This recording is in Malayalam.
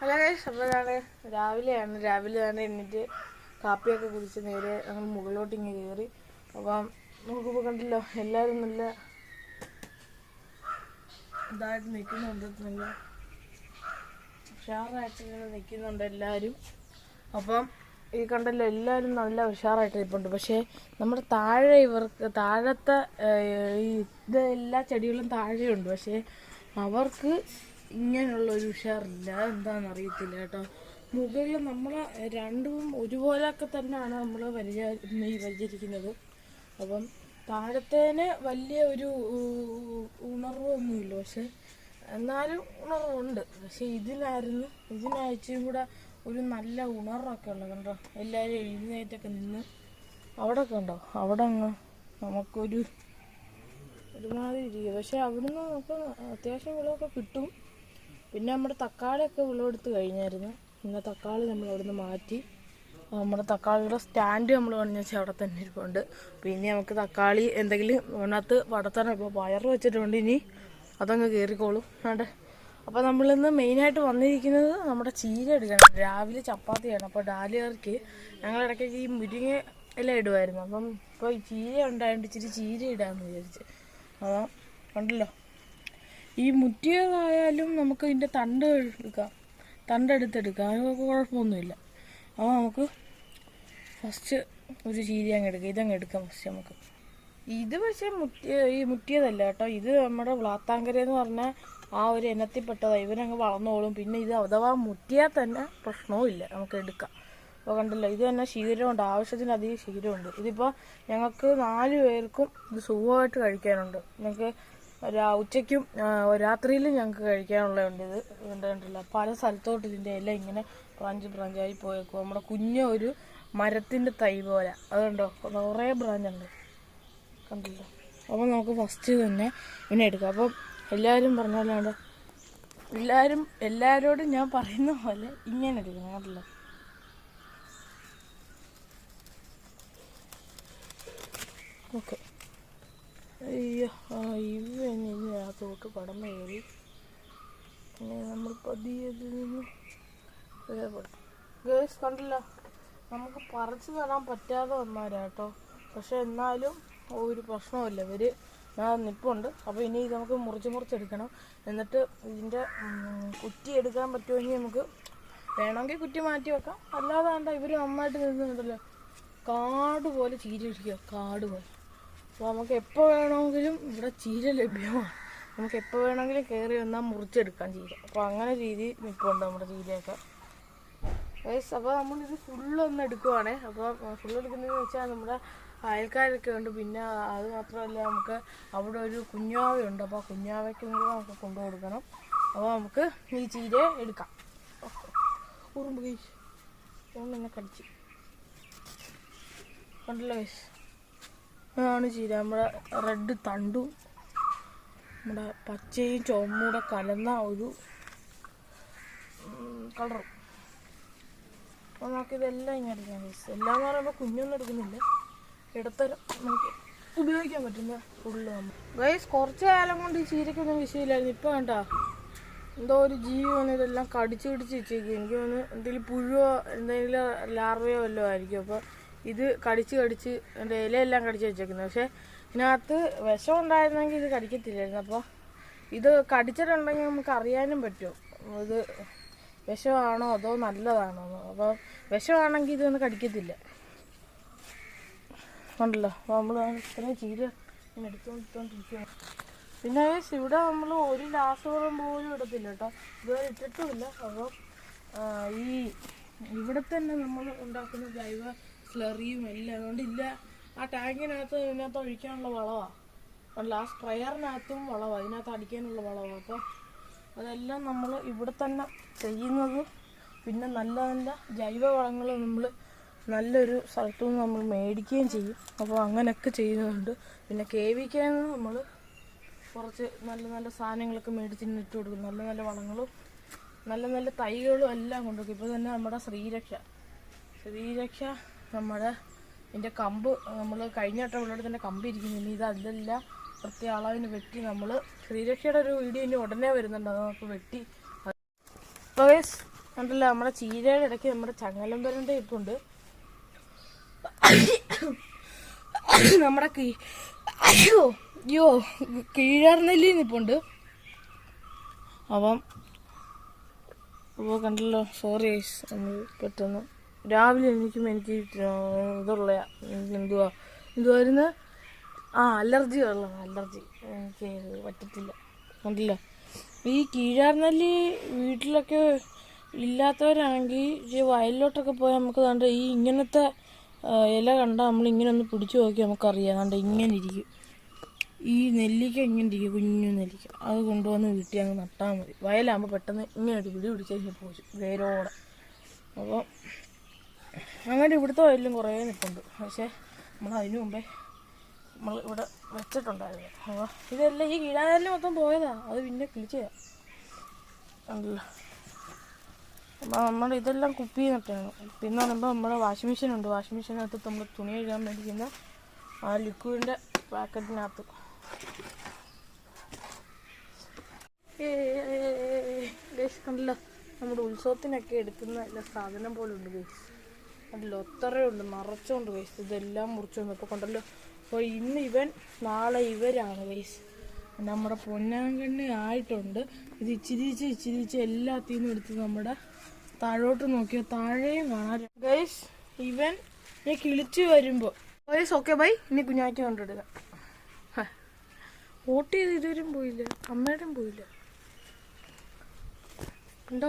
ഹലോ ഞാൻ രാവിലെയാണ്. രാവിലെ തന്നെ എന്നിട്ട് കാപ്പിയൊക്കെ കുടിച്ച് നേരെ ഞങ്ങൾ മുകളിലോട്ട് ഇങ്ങനെ കയറി അപ്പം നോക്കുമ്പോൾ കണ്ടല്ലോ എല്ലാവരും നല്ല ഇതായിട്ട് നിൽക്കുന്നുണ്ട് നല്ല ഉഷാറായിട്ട് നിൽക്കുന്നുണ്ട് എല്ലാവരും അപ്പം ഈ കണ്ടല്ലോ എല്ലാവരും നല്ല ഉഷാറായിട്ട് നിൽപ്പുണ്ട്. പക്ഷേ നമ്മുടെ താഴെ ഇവർക്ക് താഴത്തെ ഈ ഇത് എല്ലാ ചെടികളും താഴെയുണ്ട്. പക്ഷേ അവർക്ക് ഇങ്ങനെയുള്ള ഒരു ഉഷാറില്ല. എന്താണെന്ന് അറിയത്തില്ല കേട്ടോ. മുകളിൽ നമ്മൾ രണ്ടും ഒരുപോലൊക്കെ തന്നെയാണ് നമ്മൾ പരിചയ ഈ പരിചരിക്കുന്നത്. അപ്പം താഴത്തേന് വലിയ ഒരു ഉണർവൊന്നുമില്ല. പക്ഷെ എന്നാലും ഉണർവുണ്ട്. പക്ഷെ ഇതിലായിരുന്നു ഇതിനാഴ്ചയും കൂടെ ഒരു നല്ല ഉണർവൊക്കെ ഉള്ളത് കണ്ടോ. എല്ലാവരും എഴുന്നേറ്റൊക്കെ നിന്ന് അവിടെ കണ്ടോ. അവിടെ അങ്ങ് നമുക്കൊരു ഒരുമാതിരി ഇരിക്കുക പക്ഷെ അവിടുന്ന് നമുക്ക് അത്യാവശ്യം വിളവൊക്കെ കിട്ടും. പിന്നെ നമ്മുടെ തക്കാളിയൊക്കെ വിളവെടുത്ത് കഴിഞ്ഞായിരുന്നു. പിന്നെ തക്കാളി നമ്മൾ അവിടുന്ന് മാറ്റി നമ്മുടെ തക്കാളിയുടെ സ്റ്റാൻഡ് നമ്മൾ പണിഞ്ഞ വെച്ചാൽ അവിടെ തന്നെ ഇരിപ്പുണ്ട്. പിന്നെ നമുക്ക് തക്കാളി എന്തെങ്കിലും അതിനകത്ത് വടത്തണം ഇപ്പോൾ വയർ വെച്ചിട്ടുണ്ട് ഇനി അതങ്ങ് കയറിക്കോളും വേണ്ടേ അപ്പോൾ നമ്മളിന്ന് മെയിനായിട്ട് വന്നിരിക്കുന്നത് നമ്മുടെ ചീര എടുക്കണം. രാവിലെ ചപ്പാത്തിയാണ്. അപ്പോൾ ഡാലിയർക്ക് ഞങ്ങൾ ഇടയ്ക്കൊക്കെ ഈ മുരിങ്ങ ഇല ഇടുമായിരുന്നു അപ്പം ഇപ്പോൾ ഈ ചീര ഉണ്ടായതുകൊണ്ട് ഇച്ചിരി ചീര ഇടാമെന്ന് വിചാരിച്ച്. അപ്പോൾ കണ്ടല്ലോ ഈ മുറ്റിയതായാലും നമുക്ക് ഇതിന്റെ തണ്ട് എടുക്കാം. തണ്ടെടുത്തെടുക്കാം കുഴപ്പമൊന്നുമില്ല. അപ്പോൾ നമുക്ക് ഫസ്റ്റ് ഒരു ചീരി അങ്ങ് എടുക്കാം. ഇതങ്ങ് എടുക്കാം ഫസ്റ്റ് നമുക്ക്. ഇത് പക്ഷേ മുറ്റിയ ഈ മുറ്റിയതല്ല കേട്ടോ. ഇത് നമ്മുടെ വ്ളാത്താങ്കര എന്ന് പറഞ്ഞാൽ ആ ഒരു ഇനത്തിൽപ്പെട്ടതാണ് ഇവനങ്ങ് വളർന്നോളും പിന്നെ ഇത് അഥവാ മുറ്റിയാൽ തന്നെ പ്രശ്നവുമില്ല നമുക്ക് എടുക്കാം. അപ്പോൾ കണ്ടല്ലോ ഇത് തന്നെ ക്ഷീരമുണ്ട് ആവശ്യത്തിലധികം ക്ഷീരമുണ്ട് ഇതിപ്പോൾ ഞങ്ങൾക്ക് നാല് പേർക്കും ഇത് സുഖമായിട്ട് കഴിക്കാനുണ്ട്. ഞങ്ങൾക്ക് ഉച്ചയ്ക്കും രാത്രിയിലും ഞങ്ങൾക്ക് കഴിക്കാനുള്ളതുണ്ട് ഇത്. കണ്ടില്ല പല സ്ഥലത്തോട്ട് ഇതിന്റെ എല്ലാം ഇങ്ങനെ ബ്രാഞ്ച് ബ്രാഞ്ചായി പോയേക്കും. നമ്മുടെ കുഞ്ഞ ഒരു മരത്തിന്റെ തൈ പോലെ. അതുണ്ടോ കുറേ ബ്രാഞ്ചുണ്ട് കണ്ടില്ല? അപ്പോൾ നമുക്ക് ഫസ്റ്റ് തന്നെ ഇവനെ എടുക്കാം. അപ്പം എല്ലാവരും പറഞ്ഞാലാണ്ട് എല്ലാവരും എല്ലാവരോടും ഞാൻ പറയുന്ന പോലെ ഇങ്ങനെ എടുക്കണം. കണ്ടില്ല? ഓക്കെ. അയ്യോ ആ ഇവൻ ഇതിനകത്തോട്ട് കടന്നു കയറി. നമ്മൾ പതിയെ നിന്ന് ഗേൾസ് കണ്ടില്ല നമുക്ക് പറിച്ചു തരാൻ പറ്റാതെ വന്നാരാട്ടോ പക്ഷെ എന്നാലും ഒരു പ്രശ്നമില്ല ഇവർ ഞാൻ നിപ്പുണ്ട്. അപ്പോൾ ഇനി നമുക്ക് മുറിച്ച് മുറിച്ചെടുക്കണം. എന്നിട്ട് ഇതിന്റെ കുറ്റി എടുക്കാൻ പറ്റുമെങ്കിൽ നമുക്ക് വേണമെങ്കിൽ കുറ്റി മാറ്റി വെക്കാം. അല്ലാതെ വേണ്ട ഇവർ നന്നായിട്ട് നിന്നുണ്ടല്ലോ കാട് പോലെ ചീരി ഇരിക്കുക കാട് പോലെ. അപ്പോൾ നമുക്ക് എപ്പോൾ വേണമെങ്കിലും ഇവിടെ ചീര ലഭ്യമാണ്. നമുക്ക് എപ്പോൾ വേണമെങ്കിലും കയറി വന്നാൽ മുറിച്ചെടുക്കാം ചീര. അപ്പോൾ അങ്ങനെ രീതി നിൽപ്പുണ്ട് നമ്മുടെ ചീരയൊക്കെ. വയസ്സ് അപ്പോൾ നമ്മളിത് ഫുള്ള് ഒന്ന് എടുക്കുവാണേ. അപ്പോൾ ഫുള്ള് എടുക്കുന്നതെന്ന് വെച്ചാൽ നമ്മുടെ അയൽക്കാരൊക്കെ ഉണ്ട്. പിന്നെ അത് മാത്രമല്ല നമുക്ക് അവിടെ ഒരു കുഞ്ഞാവയുണ്ട്. അപ്പോൾ കുഞ്ഞാവയ്ക്കും കൂടെ നമുക്ക് കൊണ്ടു കൊടുക്കണം. അപ്പോൾ നമുക്ക് ഈ ചീര എടുക്കാം. ഉറുമ്പ് ഗൈസ് എന്നെ കടിച്ച്. കണ്ടല്ലോ ഗൈസ് അതാണ് ചീര. നമ്മുടെ റെഡ് തണ്ടും നമ്മുടെ പച്ചയും ചുവന്നും കലന്ന ഒരു കളറും അപ്പോൾ നമുക്കിതെല്ലാം ഇങ്ങനെ എടുക്കാം ഗൈസ് എല്ലാം എന്ന് പറയുമ്പോൾ കുഞ്ഞൊന്നും എടുക്കുന്നില്ല. ഇടത്തരം നമുക്ക് ഉപയോഗിക്കാൻ പറ്റുന്ന ഫുള്ള് ഗൈസ് കുറച്ച് കാലം കൊണ്ട് ഈ ചീരക്കൊന്നും വിഷയമില്ലായിരുന്നു. ഇപ്പോൾ വേണ്ട എന്തോ ഒരു ജീവി വന്ന് ഇതെല്ലാം കടിച്ചു പിടിച്ച് വെച്ചേക്കും എനിക്ക് തോന്നുന്നു എന്തെങ്കിലും പുഴുവോ എന്തെങ്കിലും ലാർവയോ വല്ലതും ആയിരിക്കും. അപ്പോൾ ഇത് കടിച്ച് കടിച്ച് എന്റെ ഇലയെല്ലാം കടിച്ച് വെച്ചേക്കുന്നത് പക്ഷേ ഇതിനകത്ത് വിഷം ഉണ്ടായിരുന്നെങ്കിൽ ഇത് കടിക്കത്തില്ലായിരുന്നു. അപ്പോൾ ഇത് കടിച്ചിട്ടുണ്ടെങ്കിൽ നമുക്ക് അറിയാനും പറ്റും. ഇത് വിഷമാണോ അതോ നല്ലതാണോ അപ്പോൾ വിഷമാണെങ്കിൽ ഇതൊന്നും കടിക്കത്തില്ല. ഉണ്ടല്ലോ. അപ്പോൾ നമ്മൾ ഇത്രയും ചീര ഇങ്ങനെ എടുത്തുകൊണ്ടിരിക്കുകയാണ് പിന്നെ ഇവിടെ നമ്മൾ ഒരു രാസവളം പോലും ഇടത്തില്ല കേട്ടോ. ഇതുവരെ ഇട്ടിട്ടുമില്ല. അപ്പോൾ ഈ ഇവിടെ തന്നെ നമ്മൾ ഉണ്ടാക്കുന്ന ജൈവ സ്ലറിയും എല്ലാം. അതുകൊണ്ട് ഇല്ല ആ ടാങ്കിനകത്ത് ഇതിനകത്ത് ഒഴിക്കാനുള്ള വളമാണ് ആ സ്പ്രെയറിനകത്തും വളമാണ് ഇതിനകത്ത് അടിക്കാനുള്ള വളമാണ് അപ്പോൾ അതെല്ലാം നമ്മൾ ഇവിടെ തന്നെ ചെയ്യുന്നത്. പിന്നെ നല്ല നല്ല ജൈവ വളങ്ങൾ നമ്മൾ നല്ലൊരു സ്ഥലത്തു നിന്ന് നമ്മൾ മേടിക്കുകയും ചെയ്യും. അപ്പോൾ അങ്ങനെയൊക്കെ ചെയ്യുന്നുണ്ട്. പിന്നെ കെ വിക്കാന്ന് നമ്മൾ കുറച്ച് നല്ല നല്ല സാധനങ്ങളൊക്കെ മേടിച്ചിട്ട് ഇട്ട് കൊടുക്കും. നല്ല നല്ല വളങ്ങളും നല്ല നല്ല തൈകളും എല്ലാം കൊണ്ടുവയ്ക്കും. ഇപ്പോൾ തന്നെ നമ്മുടെ ശ്രീരക്ഷ. ശ്രീരക്ഷ നമ്മുടെ ഇതിന്റെ കമ്പ് നമ്മൾ കഴിഞ്ഞ വട്ടം ഉള്ളിടത്ത് തന്നെ കമ്പ് ഇരിക്കുന്നുണ്ട് ഇത് അതെല്ലാം പ്രത്യേക അളവിന് വെട്ടി നമ്മൾ ശ്രീരക്ഷയുടെ ഒരു വീഡിയോ ഇനി ഉടനെ വരുന്നുണ്ട്. അത് നമുക്ക് വെട്ടി അപ്പോൾ കണ്ടല്ലോ? നമ്മുടെ ചീരയുടെ ഇടയ്ക്ക് നമ്മുടെ ചങ്ങലം വരണ്ട ഇപ്പുണ്ട് നമ്മുടെ കീ അയ്യോ അയ്യോ കീഴാർനെല്ലി നിപ്പുണ്ട്. അപ്പം അപ്പോൾ കണ്ടല്ലോ സോറി നമ്മൾ പെട്ടെന്ന് രാവിലെ എനിക്കും എനിക്ക് ഇതുള്ള എന്തുവാ എന്തുവായിരുന്നു? ആ അലർജി ഉള്ള അലർജി. എനിക്ക് പറ്റത്തില്ല. കണ്ടില്ല ഈ കീഴാർന്നല്ലി വീട്ടിലൊക്കെ ഇല്ലാത്തവരാണെങ്കിൽ ഈ വയലിലോട്ടൊക്കെ പോയാൽ നമുക്ക് കണ്ട ഈ ഇങ്ങനത്തെ ഇല കണ്ടാൽ നമ്മൾ ഇങ്ങനെ ഒന്ന് പിടിച്ചു നോക്കി നമുക്കറിയാം. കണ്ട ഇങ്ങനെ ഇരിക്കും. ഈ നെല്ലിക്ക ഇങ്ങനെ ഇരിക്കും കുഞ്ഞു നെല്ലിക്ക. അത് കൊണ്ടുവന്ന് വീട്ടിൽ അങ്ങ് നട്ടാൽ മതി. വയലാകുമ്പോൾ പെട്ടെന്ന് ഇങ്ങനെ ഒരു പിടി പിടിച്ച് കഴിഞ്ഞാൽ പോയി വേരോടെ. അപ്പോൾ അങ്ങനെ ഇവിടുത്തെ വയലിലും കുറേ നിൽപ്പുണ്ട് പക്ഷേ നമ്മൾ അതിനു മുമ്പേ നമ്മൾ ഇവിടെ വെച്ചിട്ടുണ്ടായിരുന്നു അപ്പോൾ ഇതെല്ലാം ഈ കീഴാനെല്ലാം മൊത്തം പോയതാ അത് പിന്നെ കിളിച്ചതാ ഉണ്ടല്ലോ അപ്പോൾ നമ്മൾ ഇതെല്ലാം കുപ്പി നട്ടാണ് പിന്നെ പറയുമ്പോൾ നമ്മുടെ വാഷിംഗ് മെഷീൻ ഉണ്ട് വാഷിംഗ് മെഷീനകത്ത് നമ്മൾ തുണി കഴുകാൻ മേടിക്കുന്ന ആ ലിക്വിഡിന്റെ പാക്കറ്റിനകത്ത് കണ്ടല്ലോ നമ്മുടെ ഉത്സവത്തിനൊക്കെ എടുക്കുന്ന എല്ലാ സാധനം പോലുണ്ട് ഉണ്ട് ഗേസ് ഒത്തറേ ഉണ്ട് നിറച്ചുണ്ട് ഗേസ് ഇതെല്ലാം മുറിച്ചു വന്നു. ഇപ്പോൾ കൊണ്ടല്ലോ. അപ്പോൾ ഇന്ന് ഇവൻ നാളെ ഇവരാണ് ഗേസ് നമ്മുടെ പൊന്നാങ്കണ്ണി ആയിട്ടുണ്ട്. ഇത് ഇച്ചിരിച്ച് ഇച്ചിരിച്ച് ഇച്ചിരി ഇച്ചിരി എല്ലാത്തിൽ എടുത്ത് നമ്മുടെ താഴോട്ട് നോക്കിയാൽ താഴെയും കാണാൻ ഗൈസ് ഇവൻ ഈ കിളിച്ച് വരുമ്പോൾ ഗൈസ് ഓക്കെ ബൈ ഇനി കുഞ്ഞാക്കി കൊണ്ടിടുക വോട്ട് ചെയ്ത് ഇതുവരും പോയില്ല. അമ്മയുടെയും പോയില്ല. ഉണ്ടോ